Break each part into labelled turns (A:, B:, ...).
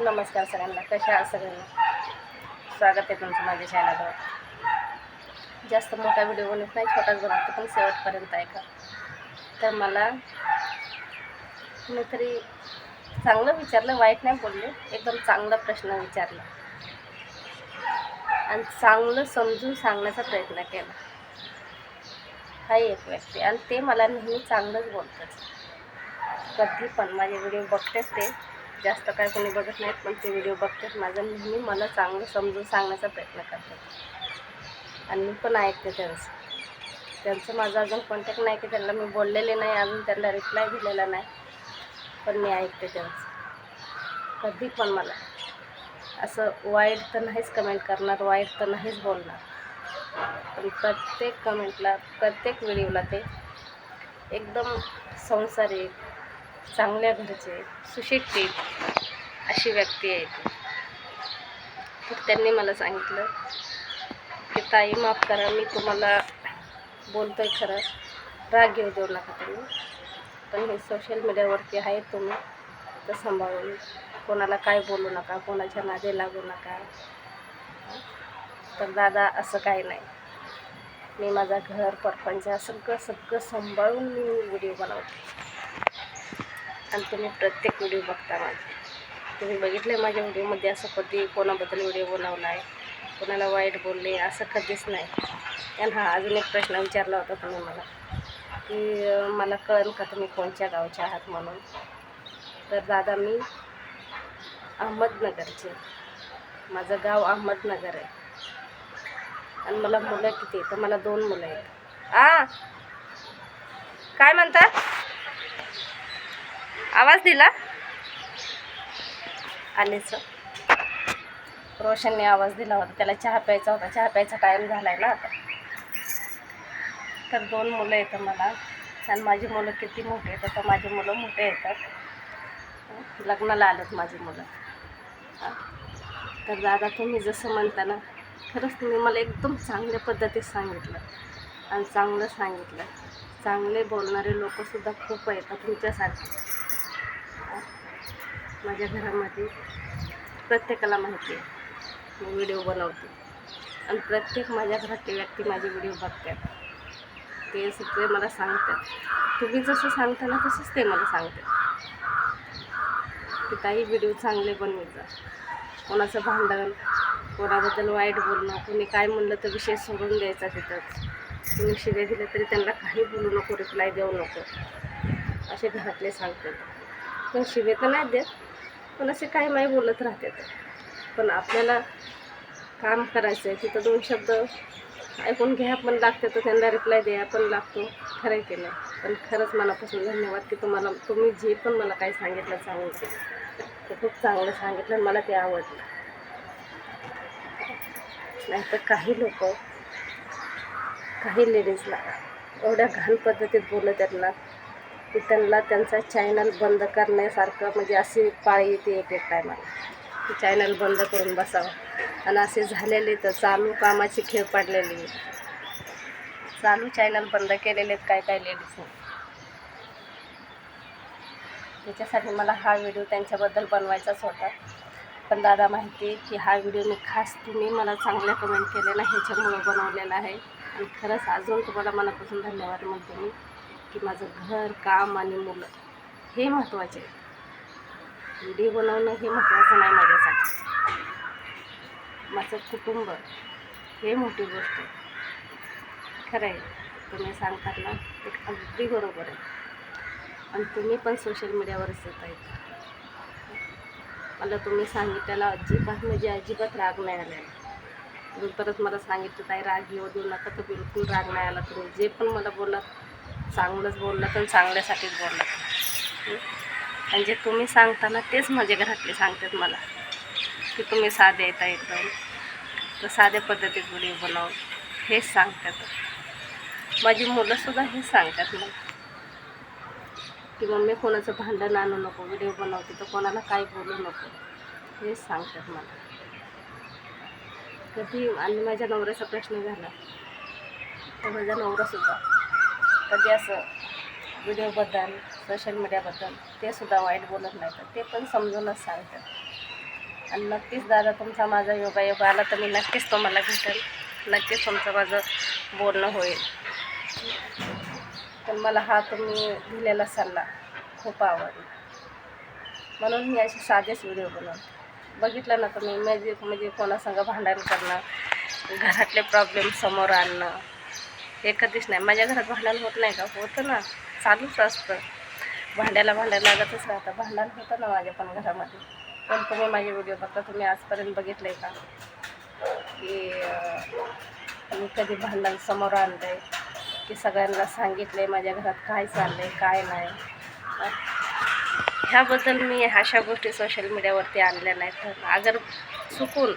A: नमस्कार सगळ्यांना कशा आहात सगळ्यांना? स्वागत आहे तुमचं माझ्या चॅनलवर. जास्त मोठा व्हिडिओ बनवत नाही छोटाच बनवतो पण शेवटपर्यंत ऐका. तर मला कुणीतरी चांगलं विचारलं वाईट नाही बोलले एकदम चांगला प्रश्न विचारला. आणि चांगलं समजून सांगण्याचा प्रयत्न केला. हा एक व्यक्ती आणि ते मला नेहमी चांगलंच बोलतात. कधी पण माझे व्हिडिओ बघतेच ते. जास्त काय कोणी बघत नाहीत पण ते व्हिडिओ बघतात. माझं नेहमी मला चांगलं समजून सांगण्याचा प्रयत्न करतात. आणि मी पण ऐकते त्यांचं. त्यांचं माझं अजून कॉन्टॅक्ट नाही की त्यांना मी बोललेले नाही अजून त्यांना रिप्लाय दिलेला नाही. पण मी ऐकते त्यांचं. कधी पण मला. असं वाईट तर नाहीच कमेंट करणार वाईट तर नाहीच बोलणार. पण प्रत्येक कमेंटला प्रत्येक व्हिडिओला ते एकदम संसारिक चांगल्या घरचे सुशिक्षित अशी व्यक्ती आहे ती. तर त्यांनी मला सांगितलं की ताई माफ करा मी तुम्हाला बोलतो आहे खरं. राग घेऊ देऊ नका तुम्ही. पण हे सोशल मीडियावरती आहे तुम्ही. तर सांभाळून कोणाला काय बोलू नका कोणाच्या नादे लागू नका. तर दादा असं काही नाही. मी माझा घर परपंच सगळं सगळं सांभाळून मी व्हिडिओ बनवते. आणि तुम्ही प्रत्येक व्हिडिओ बघता माझे. तुम्ही बघितले माझ्या व्हिडिओमध्ये असं कधी कोणाबद्दल व्हिडिओ बनवला आहे कोणाला वाईट बोलले असं कधीच नाही. आणि हा अजून एक प्रश्न विचारला होता तुम्ही मला की मला कळेल का तुम्ही कोणत्या गावच्या आहात म्हणून? तर दादा मी अहमदनगरचे. माझं गाव अहमदनगर आहे. आणि मला मुलं किती तर मला दोन मुलं आहेत. आ! काय म्हणतात आवाज दिला? आलेच रोशनने आवाज दिला होता. त्याला चहा प्यायचा होता. चहा प्यायचा टाईम झाला आहे ना आता. तर दोन मुलं येतं मला. आणि माझी मुलं किती मोठी येतात तर माझी मुलं मोठे येतात. लग्नाला आलेत माझी मुलं. तर दादा तुम्ही जसं म्हणता ना खरंच तुम्ही मला एकदम चांगल्या पद्धतीत सांगितलं. आणि चांगलं सांगितलं. चांगले बोलणारे लोकसुद्धा खूप येतात तुमच्यासारखे. माझ्या घरामध्ये प्रत्येकाला माहिती आहे. मी व्हिडिओ बनवते. आणि प्रत्येक माझ्या घरातली व्यक्ती माझे व्हिडिओ बघतात. ते सगळे मला सांगतात. तुम्ही जसं सांगता ना तसंच ते मला सांगतात. की काही व्हिडिओ चांगले बनवायचा कोणाचं भांडण कोणाबद्दल वाईट बोलणं कोणी काय म्हणलं तर विषय सोडून द्यायचा तिथंच. तुम्ही शिव्या दिले तरी त्यांना काही बोलू नको रिप्लाय देऊ नको. असे घरातले सांगतात. पण शिवे तर नाही देत. पण असे काही नाही बोलत राहते पण आपल्याला काम करायचं आहे तिथं दोन शब्द ऐकून घ्या पण लागते तर त्यांना रिप्लाय द्या पण लागतो. खरं केलं पण खरंच मनापासून धन्यवाद की तुम्हाला तुम्ही जे पण मला काही सांगितलं चांगलं ते खूप चांगलं सांगितलं आणि मला ते आवडलं. नाहीतर काही लोक काही लेडीजला एवढ्या घाण पद्धतीत बोलत आहेत ना की त्यांना त्यांचा चॅनल बंद करण्यासारखं म्हणजे अशी पाळी येते एक एक टायमाला की चॅनल बंद करून बसावं. आणि असे झालेले तर चालू कामाची खेळ पडलेली चालू चॅनल बंद केलेले आहेत काय काय लेडीजने त्याच्यासाठी मला हा व्हिडिओ त्यांच्याबद्दल बनवायचाच होता. पण दादा माहिती आहे की हा व्हिडिओ मी खास तुम्ही मला चांगल्या कमेंट केलेला ह्याच्यामुळं बनवलेला आहे. आणि खरंच अजून तुम्हाला मनापासून धन्यवाद म्हणते मी. की माझं घर काम आणि मुलं हे महत्त्वाचे आहे व्हिडिओ बनवणं हे महत्त्वाचं नाही माझ्यासाठी. माझं कुटुंब हे मोठी गोष्ट आहे. खरं आहे तुम्ही सांगतात ना ते अगदी बरोबर आहे. आणि तुम्ही पण सोशल मीडियावरच येत आहेत. मला तुम्ही सांगितलेला अजिबात म्हणजे अजिबात राग नाही आलेला तुम्ही परत मला सांगितलं ताई राग येऊ देऊ नका तर बिलकुल राग नाही आला. तुम्ही जे पण मला बोललात चांगलंच बोललं तर चांगल्यासाठीच बोललं. आणि जे तुम्ही सांगता ना तेच माझ्या घरातले सांगतात मला की तुम्ही साधे येता येतं तर साध्या पद्धतीत व्हिडिओ बनव हेच सांगतात. माझी मुलंसुद्धा हेच सांगतात मला की मम्मी कोणाचं भांडण आणू नको व्हिडिओ बनवते तर कोणाला काय बोलू नको हेच सांगतात मला. कधी आणि माझ्या नवऱ्याचा प्रश्न झाला तर माझा नवरासुद्धा कधी असं व्हिडिओबद्दल सोशल मीडियाबद्दल ते सुद्धा वाईट बोलत नाही तर ते पण समजूनच सांगतात. आणि नक्कीच दादा तुमचा माझा योगा योगा आला तर मी नक्कीच तुम्हाला भेटेल. नक्कीच तुमचं माझं बोलणं होईल. पण मला हा तुम्ही दिलेला सल्ला खूप आवडला. म्हणून मी असे साधेच व्हिडिओ बनवते. बघितलं ना तुम्ही म्हणजे म्हणजे कोणासंग भांडण करणं घरातले प्रॉब्लेम समोर आणणं हे कधीच नाही. माझ्या घरात भांडण होत नाही का? होतं ना. चालूच असतं. भांड्याला भांड्या लागतच राहतं. भांडण होतं ना माझ्या पण घरामध्ये. पण तुम्ही माझे व्हिडिओ बघता तुम्ही आजपर्यंत बघितलं आहे का की मी कधी भांडण समोर आणलं आहे की सगळ्यांना सांगितलं आहे माझ्या घरात काय चाललं आहे काय नाही. ह्याबद्दल मी अशा गोष्टी सोशल मीडियावरती आणल्या नाहीत. तर अगर चुकून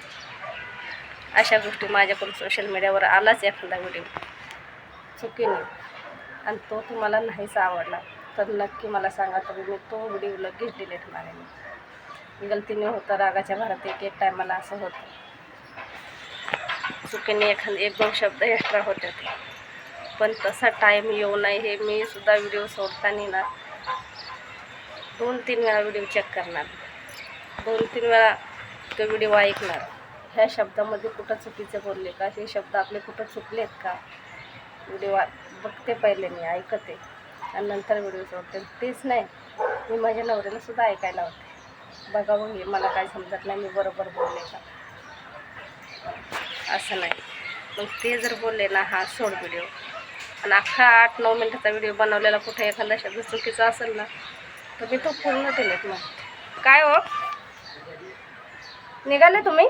A: अशा गोष्टी माझ्याकडून सोशल मीडियावर आलाच एखादा व्हिडिओ चुकीने आणि तो तुम्हाला नाहीच आवडला. तर नक्की मला सांगा तर मी तो व्हिडिओ लगेच डिलीट मारेन. गलतीने होतं रागाच्या भरात एक एक टायमाला असं होतं. चुकीने एखाद एक दोन शब्द एक्स्ट्रा होते ते. पण तसा टाईम येऊ नये हे मी सुद्धा व्हिडिओ सोडताना ना दोन तीन वेळा व्हिडिओ चेक करणार. दोन तीन वेळा तो व्हिडिओ ऐकणार. ह्या शब्दामध्ये कुठं चुकीचे बोलले का? हे शब्द आपले कुठं चुकलेत का? व्हिडिओ बघते पहिले मी ऐकते. आणि नंतर व्हिडिओ सोडते तेच नाही मी माझ्या नवऱ्याला सुद्धा ऐकायला होते बघावं हे मला काय समजत नाही मी बरोबर बोलले का? असं नाही. मग ते जर बोलले ना हा सोड व्हिडिओ. आणि अख्खा आठ नऊ मिनटाचा व्हिडिओ बनवलेला कुठे एखादा शब्द चुकीचा असेल ना तर मी तो पूर्ण डिलीट मग काय हो? निघाले तुम्ही?